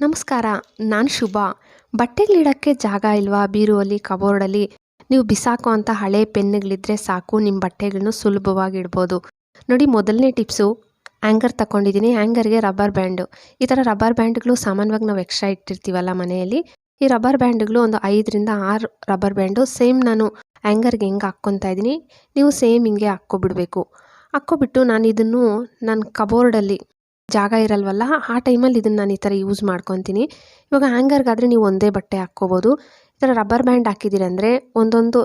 ನಮಸ್ಕಾರ, ನಾನು ಶುಭ. ಬಟ್ಟೆಗಳಿಡೋಕ್ಕೆ ಜಾಗ ಇಲ್ವಾ? ಬೀರುವಲ್ಲಿ, ಕಬೋರ್ಡಲ್ಲಿ. ನೀವು ಬಿಸಾಕೋ ಅಂತ ಹಳೆ ಪೆನ್ನುಗಳಿದ್ರೆ ಸಾಕು ನಿಮ್ಮ ಬಟ್ಟೆಗಳನ್ನ ಸುಲಭವಾಗಿ ಇಡ್ಬೋದು ನೋಡಿ, ಮೊದಲನೇ ಟಿಪ್ಸು ಆ್ಯಂಗರ್ ತಗೊಂಡಿದ್ದೀನಿ ಆ್ಯಂಗರ್ಗೆ ರಬ್ಬರ್ ಬ್ಯಾಂಡು. ಈ ಥರ ರಬ್ಬರ್ ಬ್ಯಾಂಡ್ಗಳು ಸಾಮಾನ್ಯವಾಗಿ ನಾವು ಎಕ್ಸ್ಟ್ರಾ ಇಟ್ಟಿರ್ತೀವಲ್ಲ ಮನೆಯಲ್ಲಿ. ಈ ರಬ್ಬರ್ ಬ್ಯಾಂಡ್ಗಳು ಒಂದು ಐದರಿಂದ ಆರು ರಬ್ಬರ್ ಬ್ಯಾಂಡು. ಸೇಮ್ ನಾನು ಆ್ಯಂಗರ್ಗೆ ಹೆಂಗೆ ಹಾಕ್ಕೊತಾ ಇದ್ದೀನಿ. ನೀವು ಸೇಮ್ ಹಿಂಗೆ ಹಾಕ್ಕೊಬಿಡ್ಬೇಕು. ಹಾಕ್ಕೊಬಿಟ್ಟು ನಾನು ಇದನ್ನು ನನ್ನ ಕಬೋರ್ಡಲ್ಲಿ ಜಾಗ ಇರಲ್ವಲ್ಲ? ಆ ಟೈಮಲ್ಲಿ ಇದನ್ನು ನಾನು ಈ ಥರ ಯೂಸ್ ಮಾಡ್ಕೊತೀನಿ. ಇವಾಗ ಹ್ಯಾಂಗರ್ಗಾದರೆ ನೀವು ಒಂದೇ ಬಟ್ಟೆ ಹಾಕ್ಕೋಬೋದು. ಈ ಥರ ರಬ್ಬರ್ ಬ್ಯಾಂಡ್ ಹಾಕಿದ್ದೀರಿ ಅಂದರೆ ಒಂದೊಂದು,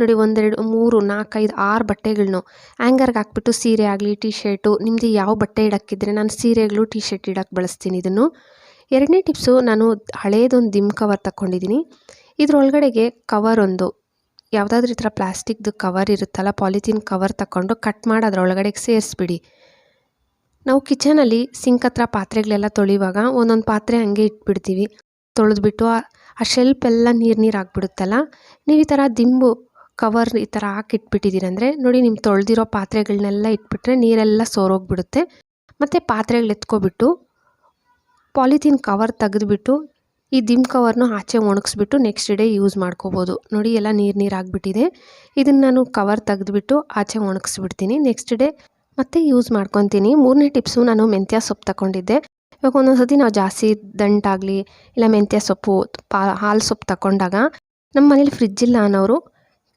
ನೋಡಿ ಒಂದೆರಡು, ಮೂರು, ನಾಲ್ಕೈದು, ಆರು ಬಟ್ಟೆಗಳನ್ನೂ ಆ್ಯಂಗರ್ಗೆ ಹಾಕ್ಬಿಟ್ಟು ಸೀರೆ ಆಗಲಿ ಟೀ ಶರ್ಟು ನಿಮ್ಮದು ಯಾವ ಬಟ್ಟೆ ಇಡೋಕ್ಕಿದ್ರೆ ನಾನು ಸೀರೆಗಳು ಟೀ ಶರ್ಟ್ ಇಡೋಕ್ಕೆ ಬಳಸ್ತೀನಿ ಇದನ್ನು. ಎರಡನೇ ಟಿಪ್ಸು ನಾನು ಹಳೇದೊಂದು ದಿಮ್ ಕವರ್ ತಗೊಂಡಿದ್ದೀನಿ ಇದ್ರೊಳಗಡೆಗೆ ಕವರ್ ಒಂದು, ಯಾವುದಾದ್ರೂ ಈ ಥರ ಪ್ಲಾಸ್ಟಿಕ್ದು ಕವರ್ ಇರುತ್ತಲ್ಲ ಪಾಲಿಥೀನ್ ಕವರ್ ತಗೊಂಡು ಕಟ್ ಮಾಡಿ ಅದರೊಳಗಡೆಗೆ ಸೇರಿಸ್ಬಿಡಿ. ನಾವು ಕಿಚನಲ್ಲಿ ಸಿಂಕ್ ಹತ್ರ ಪಾತ್ರೆಗಳೆಲ್ಲ ತೊಳೆಯುವಾಗ ಒಂದೊಂದು ಪಾತ್ರೆ ಹಂಗೆ ಇಟ್ಬಿಡ್ತೀವಿ. ತೊಳೆದ್ಬಿಟ್ಟು ಆ ಶೆಲ್ಪ್ ಎಲ್ಲ ನೀರು ನೀರು ಆಗಿಬಿಡುತ್ತಲ್ಲ? ನೀವು ಈ ಥರ ದಿಂಬು ಕವರ್ ಈ ಥರ ಹಾಕಿಟ್ಬಿಟ್ಟಿದ್ದೀರಂದರೆ ನೋಡಿ ನಿಮ್ಮ ತೊಳೆದಿರೋ ಪಾತ್ರೆಗಳನ್ನೆಲ್ಲ ಇಟ್ಬಿಟ್ರೆ ನೀರೆಲ್ಲ ಸೋರೋಗ್ಬಿಡುತ್ತೆ. ಮತ್ತು ಪಾತ್ರೆಗಳು ಎತ್ಕೊಬಿಟ್ಟು ಪಾಲಿಥೀನ್ ಕವರ್ ತೆಗೆದುಬಿಟ್ಟು ಈ ದಿಮ್ ಕವರ್ನು ಆಚೆ ಒಣಗಿಸ್ಬಿಟ್ಟು ನೆಕ್ಸ್ಟ್ ಡೇ ಯೂಸ್ ಮಾಡ್ಕೋಬೋದು. ನೋಡಿ ಎಲ್ಲ ನೀರು ನೀರು ಆಗಿಬಿಟ್ಟಿದೆ. ಇದನ್ನು ನಾನು ಕವರ್ ತೆಗೆದುಬಿಟ್ಟು ಆಚೆ ಒಣಗಿಸ್ಬಿಡ್ತೀನಿ. ನೆಕ್ಸ್ಟ್ ಡೇ ಮತ್ತೆ ಯೂಸ್ ಮಾಡ್ಕೊತೀನಿ. ಮೂರನೇ ಟಿಪ್ಸು ನಾನು ಮೆಂತ್ಯ ಸೊಪ್ಪು ತಗೊಂಡಿದ್ದೆ ಇವಾಗ ಒಂದೊಂದು ಸತಿ ನಾವು ಜಾಸ್ತಿ ದಂಟಾಗಲಿ ಇಲ್ಲ ಮೆಂತ್ಯ ಸೊಪ್ಪು, ಪಾ, ಹಾಲು ಸೊಪ್ಪು ತಗೊಂಡಾಗ ನಮ್ಮ ಮನೇಲಿ ಫ್ರಿಜ್ ಇಲ್ಲ ಅನ್ನೋರು,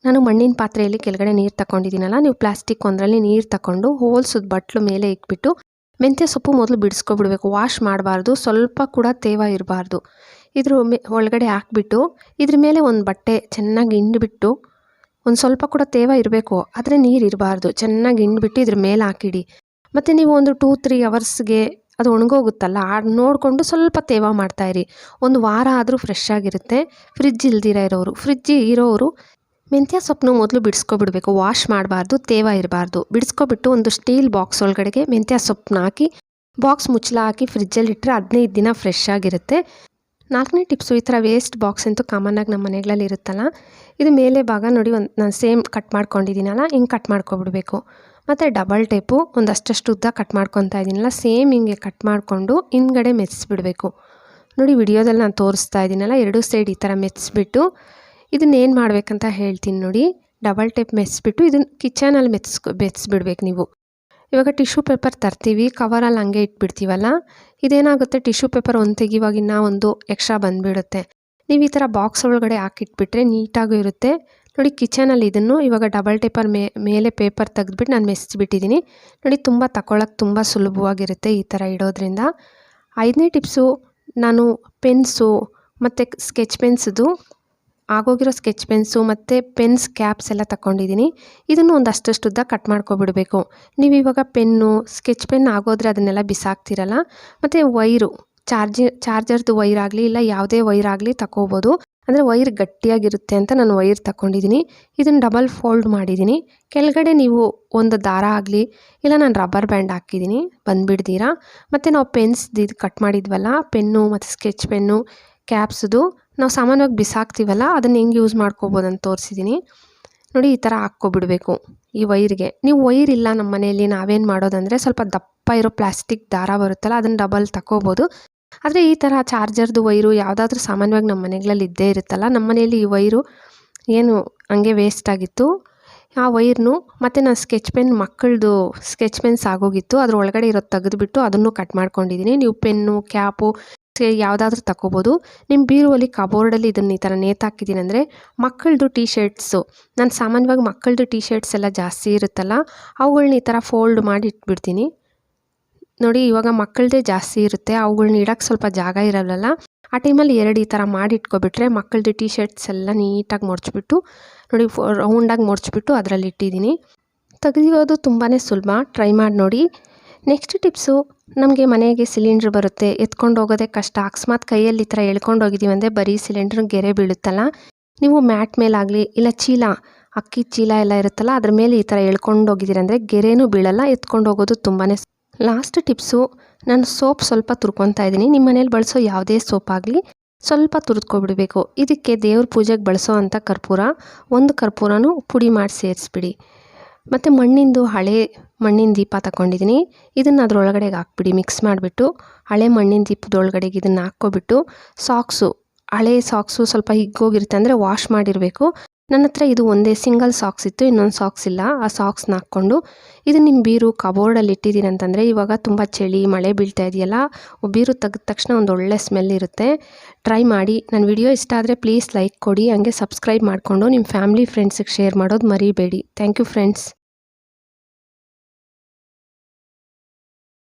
ನಾನು ಮಣ್ಣಿನ ಪಾತ್ರೆಯಲ್ಲಿ ಕೆಳಗಡೆ ನೀರು ತಗೊಂಡಿದ್ದೀನಲ್ಲ ನೀವು ಪ್ಲಾಸ್ಟಿಕ್ ಒಂದರಲ್ಲಿ ನೀರು ತಗೊಂಡು ಹೋಲ್ಸದ ಬಟ್ಲು ಮೇಲೆ ಇಟ್ಬಿಟ್ಟು ಮೆಂತ್ಯ ಸೊಪ್ಪು ಮೊದಲು ಬಿಡಿಸ್ಕೊಬಿಡ್ಬೇಕು. ವಾಶ್ ಮಾಡಬಾರ್ದು, ಸ್ವಲ್ಪ ಕೂಡ ತೇವ ಇರಬಾರ್ದು. ಇದ್ರ ಒಳಗಡೆ ಹಾಕ್ಬಿಟ್ಟು ಇದ್ರ ಮೇಲೆ ಒಂದು ಬಟ್ಟೆ ಚೆನ್ನಾಗಿ ಹಿಂಡ್ಬಿಟ್ಟು ಒಂದು ಸ್ವಲ್ಪ ಕೂಡ ತೇವ ಇರಬೇಕು. ಆದರೆ ನೀರು ಇರಬಾರ್ದು. ಚೆನ್ನಾಗಿ ಹಿಂಡ್ಬಿಟ್ಟು ಇದ್ರ ಮೇಲೆ ಹಾಕಿಡಿ. ಮತ್ತು ನೀವು ಒಂದು ಟೂ ತ್ರೀ ಅವರ್ಸ್ಗೆ ಅದು ಒಣಗೋಗುತ್ತಲ್ಲ, ಆ ನೋಡಿಕೊಂಡು ಸ್ವಲ್ಪ ತೇವ ಮಾಡ್ತಾಯಿರಿ ಒಂದು ವಾರ ಆದರೂ ಫ್ರೆಶ್ ಆಗಿರುತ್ತೆ. ಫ್ರಿಜ್ ಇಲ್ದಿರ ಇರೋರು ಫ್ರಿಜ್ ಇರೋರು ಮೆಂತ್ಯ ಸೊಪ್ಪನ್ನು ಮೊದಲು ಬಿಡಿಸ್ಕೊಬಿಡ್ಬೇಕು. ವಾಶ್ ಮಾಡಬಾರ್ದು, ತೇವ ಇರಬಾರ್ದು. ಬಿಡಿಸ್ಕೊಬಿಟ್ಟು ಒಂದು ಸ್ಟೀಲ್ ಬಾಕ್ಸ್ ಒಳಗಡೆಗೆ ಮೆಂತ್ಯ ಸೊಪ್ಪನ್ನ ಹಾಕಿ ಬಾಕ್ಸ್ ಮುಚ್ಚಲ ಹಾಕಿ ಫ್ರಿಜ್ಜಲ್ಲಿ ಇಟ್ಟರೆ ಹದಿನೈದು ದಿನ ಫ್ರೆಶ್ ಆಗಿರುತ್ತೆ. ನಾಲ್ಕನೇ ಟಿಪ್ಸು ಈ ಥರ ವೇಸ್ಟ್ ಬಾಕ್ಸ್ ಅಂತೂ ಕಾಮನ್ನಾಗಿ ನಮ್ಮ ಮನೆಗಳಲ್ಲಿ ಇರುತ್ತಲ್ಲ, ಇದು ಮೇಲೆ ಭಾಗ ನೋಡಿ ಒಂದು, ನಾನು ಸೇಮ್ ಕಟ್ ಮಾಡ್ಕೊಂಡಿದ್ದೀನಲ್ಲ, ಹಿಂಗೆ ಕಟ್ ಮಾಡ್ಕೊಬಿಡ್ಬೇಕು. ಮತ್ತು ಡಬಲ್ ಟೇಪು ಒಂದಷ್ಟಷ್ಟು ಉದ್ದ ಕಟ್ ಮಾಡ್ಕೊತಾ ಇದ್ದೀನಲ್ಲ ಸೇಮ್ ಹಿಂಗೆ ಕಟ್ ಮಾಡಿಕೊಂಡು ಹಿಂದ್ಗಡೆ ಮೆಚ್ಚಿಬಿಡ್ಬೇಕು ನೋಡಿ ವಿಡಿಯೋದಲ್ಲಿ ನಾನು ತೋರಿಸ್ತಾ ಇದ್ದೀನಲ್ಲ, ಎರಡೂ ಸೈಡ್ ಈ ಥರ ಮೆಚ್ಚಿಬಿಟ್ಟು ಇದನ್ನೇನು ಮಾಡಬೇಕಂತ ಹೇಳ್ತೀನಿ ನೋಡಿ. ಡಬಲ್ ಟೇಪ್ ಮೆಚ್ಚಿಬಿಟ್ಟು ಇದನ್ನು ಕಿಚನಲ್ಲಿ ಮೆಚ್ಚಿಸ್ಕೊ ಬೆಚ್ಬಿಡ್ಬೇಕು ನೀವು. ಇವಾಗ ಟಿಶ್ಯೂ ಪೇಪರ್ ತರ್ತೀವಿ ಕವರಲ್ಲಿ ಹಂಗೆ ಇಟ್ಬಿಡ್ತೀವಲ್ಲ ಇದೇನಾಗುತ್ತೆ? ಟಿಶ್ಯೂ ಪೇಪರ್ ಒಂದು ತೆಗಿವಾಗ ಇನ್ನೂ ಒಂದು ಎಕ್ಸ್ಟ್ರಾ ಬಂದುಬಿಡುತ್ತೆ. ನೀವು ಈ ಥರ ಬಾಕ್ಸ್ ಒಳಗಡೆ ಹಾಕಿಟ್ಬಿಟ್ರೆ ನೀಟಾಗೂ ಇರುತ್ತೆ. ನೋಡಿ, ಕಿಚನಲ್ಲಿ ಇದನ್ನು ಇವಾಗ ಡಬಲ್ ಟೇಪರ್ ಮೇಲೆ ಪೇಪರ್ ತೆಗೆದ್ಬಿಟ್ಟು ನಾನು ಮೆಸ್ಬಿಟ್ಟಿದ್ದೀನಿ ನೋಡಿ, ತುಂಬ ತಗೊಳಕ್ಕೆ ತುಂಬ ಸುಲಭವಾಗಿರುತ್ತೆ ಈ ಥರ ಇಡೋದ್ರಿಂದ. ಐದನೇ ಟಿಪ್ಸು, ನಾನು ಪೆನ್ಸು ಮತ್ತು ಸ್ಕೆಚ್ ಪೆನ್ಸ್ದು ಆಗೋಗಿರೋ ಸ್ಕೆಚ್ ಪೆನ್ಸು ಮತ್ತು ಪೆನ್ಸ್ ಕ್ಯಾಪ್ಸ್ ಎಲ್ಲ ತಗೊಂಡಿದ್ದೀನಿ ಇದನ್ನು ಒಂದು ಅಷ್ಟಷ್ಟು ಉದ್ದ ಕಟ್ ಮಾಡ್ಕೊಬಿಡಬೇಕು. ನೀವು ಇವಾಗ ಪೆನ್ನು, ಸ್ಕೆಚ್ ಪೆನ್ ಆಗೋದ್ರೆ ಅದನ್ನೆಲ್ಲ ಬಿಸಾಕ್ತಿರಲ್ಲ. ಮತ್ತು ವೈರು, ಚಾರ್ಜಿ, ಚಾರ್ಜರ್ದು ವೈರ್ ಆಗಲಿ ಇಲ್ಲ ಯಾವುದೇ ವೈರ್ ಆಗಲಿ ತಗೋಬೋದು ಅಂದರೆ ವೈರ್ ಗಟ್ಟಿಯಾಗಿರುತ್ತೆ ಅಂತ ನಾನು ವೈರ್ ತಗೊಂಡಿದ್ದೀನಿ ಇದನ್ನು ಡಬಲ್ ಫೋಲ್ಡ್ ಮಾಡಿದ್ದೀನಿ. ಕೆಳಗಡೆ ನೀವು ಒಂದು ದಾರ ಆಗಲಿ ಇಲ್ಲ ನಾನು ರಬ್ಬರ್ ಬ್ಯಾಂಡ್ ಹಾಕಿದ್ದೀನಿ. ಬಂದುಬಿಡ್ತೀರಾ? ಮತ್ತು ನಾವು ಪೆನ್ಸ್ ಇದು ಕಟ್ ಮಾಡಿದ್ವಲ್ಲ, ಪೆನ್ನು ಮತ್ತು ಸ್ಕೆಚ್ ಪೆನ್ನು ಕ್ಯಾಪ್ಸ್ದು. ನಾವು ಸಾಮಾನ್ಯವಾಗಿ ಬಿಸಾಕ್ತೀವಲ್ಲ, ಅದನ್ನು ಹೆಂಗೆ ಯೂಸ್ ಮಾಡ್ಕೋಬೋದು ಅಂತ ತೋರಿಸಿದ್ದೀನಿ ನೋಡಿ, ಈ ಥರ ಹಾಕ್ಕೊಬಿಡಬೇಕು ಈ ವೈರ್ಗೆ. ನೀವು ವೈರ್ ಇಲ್ಲ ನಮ್ಮ ಮನೆಯಲ್ಲಿ, ನಾವೇನು ಮಾಡೋದಂದರೆ ಸ್ವಲ್ಪ ದಪ್ಪ ಇರೋ ಪ್ಲಾಸ್ಟಿಕ್ ದಾರ ಬರುತ್ತಲ್ಲ, ಅದನ್ನು ಡಬಲ್ ತಗೋಬೋದು ಆದರೆ ಈ ಥರ ಚಾರ್ಜರ್ದು ವೈರು ಯಾವುದಾದ್ರೂ ಸಾಮಾನ್ಯವಾಗಿ ನಮ್ಮ ಮನೆಗಳಲ್ಲಿ ಇದ್ದೇ ಇರುತ್ತಲ್ಲ, ನಮ್ಮ ಮನೆಯಲ್ಲಿ ಈ ವೈರು ಏನು ಹಂಗೆ ವೇಸ್ಟ್ ಆಗಿತ್ತು. ಆ ವೈರ್ನು ಮತ್ತು ನಾನು ಸ್ಕೆಚ್ ಪೆನ್ ಮಕ್ಕಳದು ಸ್ಕೆಚ್ ಪೆನ್ಸ್ ಆಗೋಗಿತ್ತು ಅದ್ರ ಒಳಗಡೆ ಇರೋದು ತೆಗೆದುಬಿಟ್ಟು ಅದನ್ನು ಕಟ್ ಮಾಡ್ಕೊಂಡಿದ್ದೀನಿ ನೀವು ಪೆನ್ನು, ಕ್ಯಾಪು ಯಾವುದಾದ್ರೂ ತಗೋಬೋದು. ನಿಮ್ಮ ಬೀರುವಲ್ಲಿ ಕಬೋರ್ಡಲ್ಲಿ ಇದನ್ನು ಈ ಥರ ನೇತಾಕಿದ್ದೀನಿ ಅಂದರೆ ಮಕ್ಕಳದು ಟೀ ಶರ್ಟ್ಸು ನಾನು ಸಾಮಾನ್ಯವಾಗಿ ಮಕ್ಕಳದು ಟೀ ಶರ್ಟ್ಸ್ ಎಲ್ಲ ಜಾಸ್ತಿ ಇರುತ್ತಲ್ಲ, ಅವುಗಳ್ನ ಈ ಥರ ಫೋಲ್ಡ್ ಮಾಡಿ ಇಟ್ಬಿಡ್ತೀನಿ. ನೋಡಿ, ಇವಾಗ ಮಕ್ಕಳದೇ ಜಾಸ್ತಿ ಇರುತ್ತೆ, ಅವುಗಳ್ನ ಇಡೋಕ್ಕೆ ಸ್ವಲ್ಪ ಜಾಗ ಇರಲ್ಲ ಆ ಟೈಮಲ್ಲಿ ಎರಡು ಈ ಥರ ಮಾಡಿ ಇಟ್ಕೊಬಿಟ್ರೆ ಮಕ್ಕಳದು ಟೀ ಶರ್ಟ್ಸ್ ಎಲ್ಲ ನೀಟಾಗಿ ಮುಡ್ಚ್ಬಿಟ್ಟು ನೋಡಿ ರೌಂಡಾಗಿ ಮುಡ್ಚ್ಬಿಟ್ಟು ಅದರಲ್ಲಿ ಇಟ್ಟಿದ್ದೀನಿ ತೆಗೆಯೋದು ತುಂಬಾ ಸುಲಭ. ಟ್ರೈ ಮಾಡಿ ನೋಡಿ. ನೆಕ್ಸ್ಟ್ ಟಿಪ್ಸು ನಮಗೆ ಮನೆಗೆ ಸಿಲಿಂಡ್ರ್ ಬರುತ್ತೆ. ಎತ್ಕೊಂಡು ಹೋಗೋದೇ ಕಷ್ಟ. ಅಕಸ್ಮಾತ್ ಕೈಯಲ್ಲಿ ಈ ಥರ ಎಳ್ಕೊಂಡು ಹೋಗಿದ್ದೀವಿ ಅಂದರೆ ಬರೀ ಸಿಲಿಂಡ್ರ್ ಗೆರೆ ಬೀಳುತ್ತಲ್ಲ? ನೀವು ಮ್ಯಾಟ್ ಮೇಲಾಗಲಿ, ಇಲ್ಲ ಚೀಲ, ಅಕ್ಕಿ ಚೀಲ ಎಲ್ಲ ಇರುತ್ತಲ್ಲ, ಅದ್ರ ಮೇಲೆ ಈ ಥರ ಎಳ್ಕೊಂಡು ಹೋಗಿದ್ದೀರಿ ಅಂದರೆ ಗೆರೆನೂ ಬೀಳಲ್ಲ, ಎತ್ಕೊಂಡು ಹೋಗೋದು ತುಂಬಾ ಲಾಸ್ಟ್ ಟಿಪ್ಸು ನಾನು ಸೋಪ್ ಸ್ವಲ್ಪ ತುರ್ಕೊತಾ ಇದ್ದೀನಿ. ನಿಮ್ಮ ಮನೇಲಿ ಬಳಸೋ ಯಾವುದೇ ಸೋಪ್ ಆಗಲಿ, ಸ್ವಲ್ಪ ತುರ್ದ್ಕೊಬಿಡಬೇಕು. ಇದಕ್ಕೆ ದೇವ್ರ ಪೂಜೆಗೆ ಬಳಸೋ ಅಂಥ ಕರ್ಪೂರ, ಒಂದು ಕರ್ಪೂರನೂ ಪುಡಿ ಮಾಡಿ ಸೇರಿಸ್ಬಿಡಿ. ಮತ್ತು ಮಣ್ಣಿಂದು ಹಳೆ ಮಣ್ಣಿನ ದೀಪ ತಗೊಂಡಿದ್ದೀನಿ ಇದನ್ನು ಅದರೊಳಗಡೆಗೆ ಹಾಕ್ಬಿಡಿ ಮಿಕ್ಸ್ ಮಾಡಿಬಿಟ್ಟು. ಹಳೆ ಮಣ್ಣಿನ ದೀಪದೊಳಗಡೆಗೆ ಇದನ್ನು ಹಾಕ್ಕೊಬಿಟ್ಟು ಸಾಕ್ಸು ಹಳೆ ಸಾಕ್ಸು ಸ್ವಲ್ಪ ಹಿಗ್ಗೋಗಿರುತ್ತೆ ಅಂದರೆ ವಾಶ್ ಮಾಡಿರಬೇಕು. ನನ್ನ ಹತ್ರ ಇದು ಒಂದೇ ಸಿಂಗಲ್ ಸಾಕ್ಸ್ ಇತ್ತು, ಇನ್ನೊಂದು ಸಾಕ್ಸ್ ಇಲ್ಲ. ಆ ಸಾಕ್ಸ್ನ ಹಾಕ್ಕೊಂಡು ಇದು ನಿಮ್ಮ ಬೀರು ಕಬೋರ್ಡಲ್ಲಿ ಇಟ್ಟಿದ್ದೀನಿ ಅಂತಂದರೆ ಇವಾಗ ತುಂಬ ಚಳಿ, ಮಳೆ ಬೀಳ್ತಾ ಇದೆಯಲ್ಲ, ಬೀರು ತೆಗೆದ ತಕ್ಷಣ ಒಂದು ಒಳ್ಳೆ ಸ್ಮೆಲ್ ಇರುತ್ತೆ. ಟ್ರೈ ಮಾಡಿ. ನನ್ನ ವಿಡಿಯೋ ಇಷ್ಟ ಆದರೆ ಪ್ಲೀಸ್ ಲೈಕ್ ಕೊಡಿ. ಹಂಗೆ ಸಬ್ಸ್ಕ್ರೈಬ್ ಮಾಡಿಕೊಂಡು ನಿಮ್ಮ ಫ್ಯಾಮಿಲಿ ಫ್ರೆಂಡ್ಸಿಗೆ ಶೇರ್ ಮಾಡೋದು ಮರಿಬೇಡಿ. Thank you friends